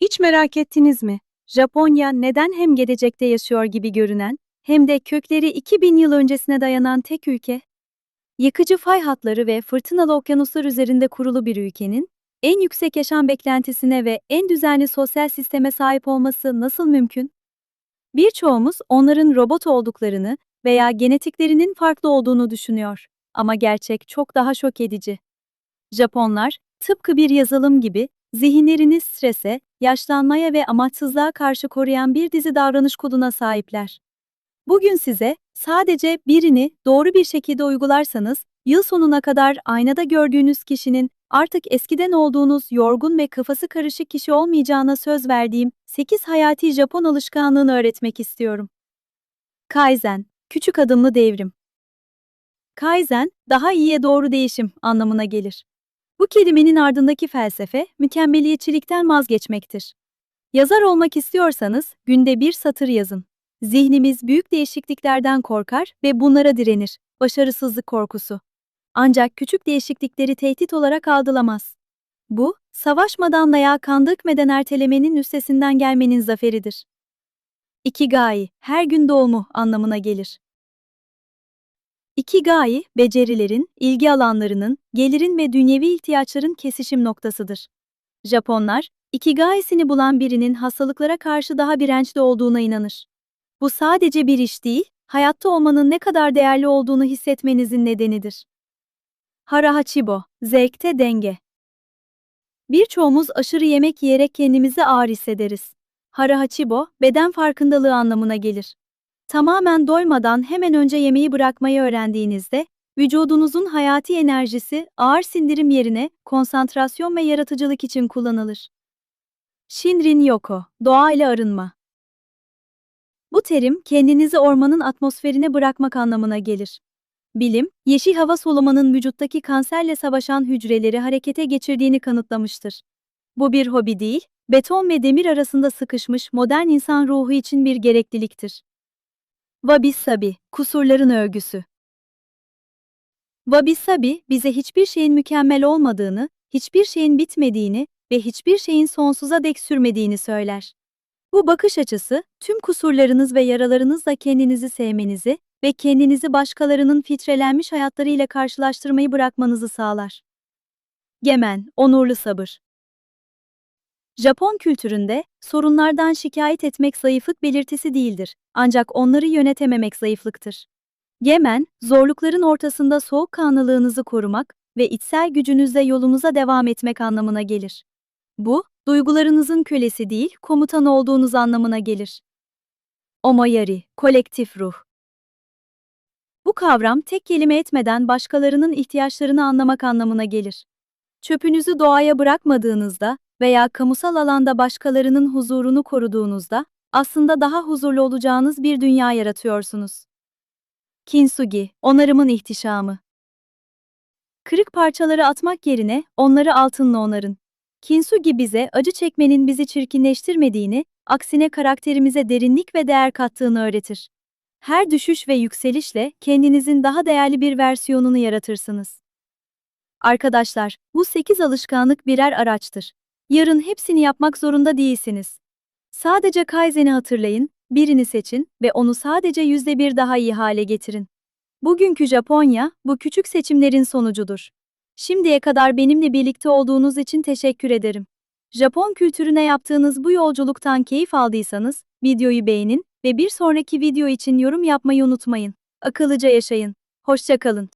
Hiç merak ettiniz mi? Japonya neden hem gelecekte yaşıyor gibi görünen, hem de kökleri 2000 yıl öncesine dayanan tek ülke? Yıkıcı fay hatları ve fırtınalı okyanuslar üzerinde kurulu bir ülkenin, en yüksek yaşam beklentisine ve en düzenli sosyal sisteme sahip olması nasıl mümkün? Birçoğumuz onların robot olduklarını veya genetiklerinin farklı olduğunu düşünüyor. Ama gerçek çok daha şok edici. Japonlar, tıpkı bir yazılım gibi, zihinlerini strese, yaşlanmaya ve amaçsızlığa karşı koruyan bir dizi davranış koduna sahipler. Bugün size, sadece birini doğru bir şekilde uygularsanız, yıl sonuna kadar aynada gördüğünüz kişinin artık eskiden olduğunuz yorgun ve kafası karışık kişi olmayacağına söz verdiğim 8 hayati Japon alışkanlığını öğretmek istiyorum. Kaizen, küçük adımlı devrim. Kaizen, daha iyiye doğru değişim anlamına gelir. Bu kelimenin ardındaki felsefe, mükemmeliyetçilikten vazgeçmektir. Yazar olmak istiyorsanız, günde bir satır yazın. Zihnimiz büyük değişikliklerden korkar ve bunlara direnir. Başarısızlık korkusu. Ancak küçük değişiklikleri tehdit olarak algılamaz. Bu, savaşmadan veya kan dökmeden ertelemenin üstesinden gelmenin zaferidir. Ikigai, her gün doğumu anlamına gelir. Ikigai, becerilerin, ilgi alanlarının, gelirin ve dünyevi ihtiyaçların kesişim noktasıdır. Japonlar, Ikigai'sini bulan birinin hastalıklara karşı daha dirençli olduğuna inanır. Bu sadece bir iş değil, hayatta olmanın ne kadar değerli olduğunu hissetmenizin nedenidir. Harahachibo, zevkte denge. Birçoğumuz aşırı yemek yiyerek kendimizi ağır hissederiz. Harahachibo, beden farkındalığı anlamına gelir. Tamamen doymadan hemen önce yemeği bırakmayı öğrendiğinizde, vücudunuzun hayati enerjisi ağır sindirim yerine konsantrasyon ve yaratıcılık için kullanılır. Shinrin Yoko, doğayla arınma. Bu terim kendinizi ormanın atmosferine bırakmak anlamına gelir. Bilim, yeşil hava solumanın vücuttaki kanserle savaşan hücreleri harekete geçirdiğini kanıtlamıştır. Bu bir hobi değil, beton ve demir arasında sıkışmış modern insan ruhu için bir gerekliliktir. Wabi Sabi, kusurların övgüsü. Wabi Sabi, bize hiçbir şeyin mükemmel olmadığını, hiçbir şeyin bitmediğini ve hiçbir şeyin sonsuza dek sürmediğini söyler. Bu bakış açısı, tüm kusurlarınız ve yaralarınızla kendinizi sevmenizi ve kendinizi başkalarının filtrelenmiş hayatlarıyla karşılaştırmayı bırakmanızı sağlar. Gemen, onurlu sabır. Japon kültüründe sorunlardan şikayet etmek zayıflık belirtisi değildir, ancak onları yönetememek zayıflıktır. Gemen, zorlukların ortasında soğukkanlılığınızı korumak ve içsel gücünüzle yolunuza devam etmek anlamına gelir. Bu, duygularınızın kölesi değil, komutan olduğunuz anlamına gelir. Omayari, kolektif ruh. Bu kavram tek kelime etmeden başkalarının ihtiyaçlarını anlamak anlamına gelir. Çöpünüzü doğaya bırakmadığınızda veya kamusal alanda başkalarının huzurunu koruduğunuzda, aslında daha huzurlu olacağınız bir dünya yaratıyorsunuz. Kintsugi, onarımın ihtişamı. Kırık parçaları atmak yerine onları altınla onarın. Kintsugi bize acı çekmenin bizi çirkinleştirmediğini, aksine karakterimize derinlik ve değer kattığını öğretir. Her düşüş ve yükselişle kendinizin daha değerli bir versiyonunu yaratırsınız. Arkadaşlar, bu 8 alışkanlık birer araçtır. Yarın hepsini yapmak zorunda değilsiniz. Sadece Kaizen'i hatırlayın, birini seçin ve onu sadece yüzde bir daha iyi hale getirin. Bugünkü Japonya, bu küçük seçimlerin sonucudur. Şimdiye kadar benimle birlikte olduğunuz için teşekkür ederim. Japon kültürüne yaptığınız bu yolculuktan keyif aldıysanız, videoyu beğenin ve bir sonraki video için yorum yapmayı unutmayın. Akıllıca yaşayın. Hoşça kalın.